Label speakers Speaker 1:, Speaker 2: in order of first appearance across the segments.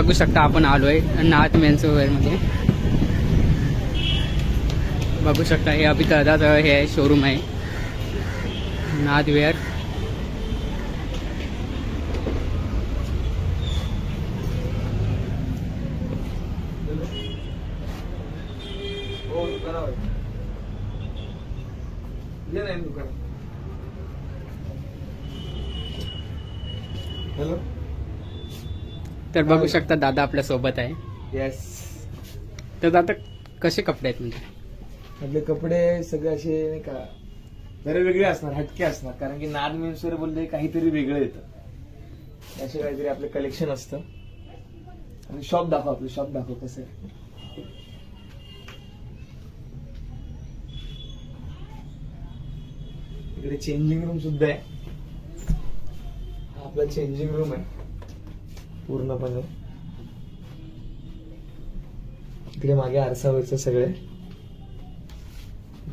Speaker 1: बघू शकता आपण आलो आहे नाथ मेन्समध्ये बघू शकता हे अभि दादाचं हे आहे शोरूम आहे. नाथ वेअर.
Speaker 2: हॅलो
Speaker 1: तर बघू शकता दादा आपल्यासोबत आहे.
Speaker 2: येस
Speaker 1: तर दादा कसे कपडे आहेत म्हणजे?
Speaker 2: आपले कपडे सगळे असे नाही का जरा वेगळे असणार हटके असणार. कारण की नाद मेन्सवर बोलले काहीतरी वेगळं येतं. असे काहीतरी आपलं कलेक्शन असतं. आणि शॉप दाखव आपलं शॉप दाखव कसं आहे. इकडे चेंजिंग रूम सुद्धा आहे. हा आपला चेंजिंग रूम आहे. पूर्णपणे. इकडे मागे आरसावरचं सगळे.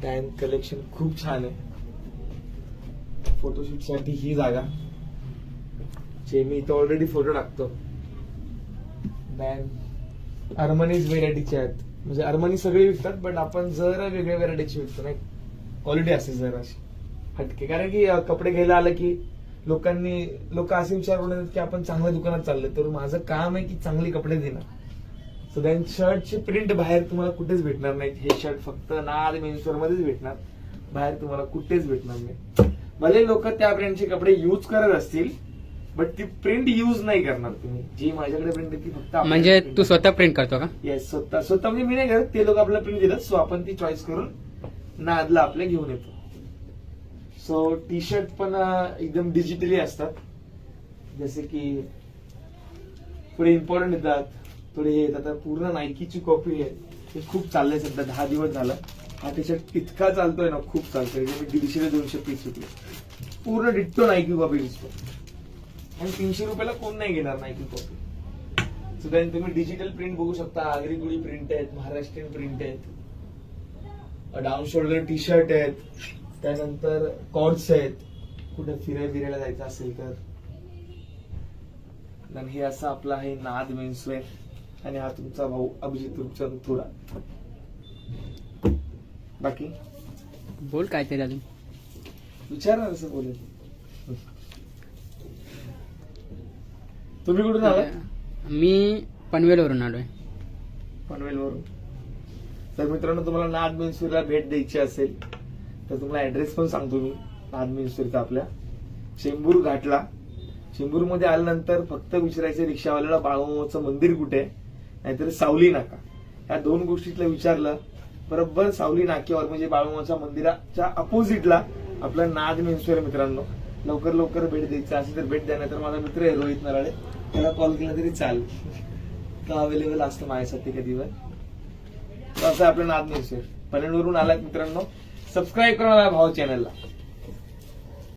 Speaker 2: डॅम कलेक्शन खूप छान आहे. फोटोशूटसाठी ही जागा. जे मी इथं ऑलरेडी फोटो टाकतो. डॅन अर्मनीज व्हेरायटीचे आहेत. म्हणजे अर्मनी सगळे विकतात बट आपण जरा वेगळ्या व्हेरायटीची विकतो नाही? क्वालिटी असते जरा अशी. हटके. कारण की कपडे घ्यायला आलं की लोकांनी लोक असे विचार करून येतात की आपण चांगल्या दुकानात चाललोय तर माझं काम आहे की चांगले कपडे देणं. सो देन शर्टची प्रिंट बाहेर तुम्हाला कुठेच भेटणार नाही. हे शर्ट फक्त नाद मेन्सवर मध्येच भेटणार. बाहेर तुम्हाला कुठेच भेटणार नाही. भले लोक त्या ब्रँडचे कपडे युज करत असतील बट ती प्रिंट युज नाही करणार तुम्ही. जी माझ्याकडे प्रिंट ती फक्त
Speaker 1: म्हणजे तू स्वतः प्रिंट करतो का?
Speaker 2: येस स्वतः. स्वतः म्हणजे मी नाही करत ते लोक आपल्याला प्रिंट देतात सो आपण ती चॉईस करून नादला आपल्या घेऊन येतो. सो टी शर्ट पण एकदम डिजिटली असतात. जसे की थोडे इम्पॉर्टंट येतात थोडे हे येतात. आता पूर्ण नायकीची कॉपी आहे. ते खूप चाललंय सध्या. दहा दिवस झाला. हा टी शर्ट इतका चालतोय ना खूप चालतोय. मी दीडशे ते दोनशे पीस विकले पूर्ण डिट्टो नायकी कॉपी दिसतो. आणि तीनशे रुपयाला कोण नाही घेणार नायकी कॉपी सो देन तुम्ही डिजिटल प्रिंट बघू शकता. आगरीगुडी प्रिंट आहेत महाराष्ट्रीयन प्रिंट आहेत. डाऊन शोल्डर टी शर्ट आहेत. त्यानंतर कॉर्ड्स आहेत. कुठे फिराय बिरायला जायचं असेल तर. आणि हे असं आपलं आहे नाद मेन्सवेअर आणि हा तुमचा भाऊ अभिजित रूपचंद थोडा बाकी?
Speaker 1: बोल काय तरी अजून.
Speaker 2: विचार ना असं बोलेल तुम्ही कुठून आला
Speaker 1: मी पनवेलवरून आलोय.
Speaker 2: पनवेलवरून. तर मित्रांनो तुम्हाला नाद मेन्सुरीला भेट द्यायची असेल. तर तुम्हाला ऍड्रेस पण सांगतो मी आदमी मेन्सुरीचा आपल्या. चेंबूर घाटला. चेंबूरमध्ये आल्यानंतर फक्त विचारायचं रिक्षावाल्याला बाळूमामाचं मंदिर कुठे? आहे नाहीतर सावली नाका. या दोन गोष्टीतलं विचारलं बरोबर सावली नाक्यावर म्हणजे बाळूमामाच्या मंदिराच्या अपोजिटला आपलं नाद मेन्सुरी मित्रांनो. लवकर लवकर भेट द्यायचं असेल तर भेट द्या तर माझा मित्र आहे रोहित नराळे. त्याला कॉल केला तरी चालेल. तो अवेलेबल असतं माझ्यासाठी कधीवर तर असं आपलं नाद मेन्सुरी पनवेलवरून आलाय मित्रांनो. सबस्क्राईब करा माझ्या भाऊ चॅनलला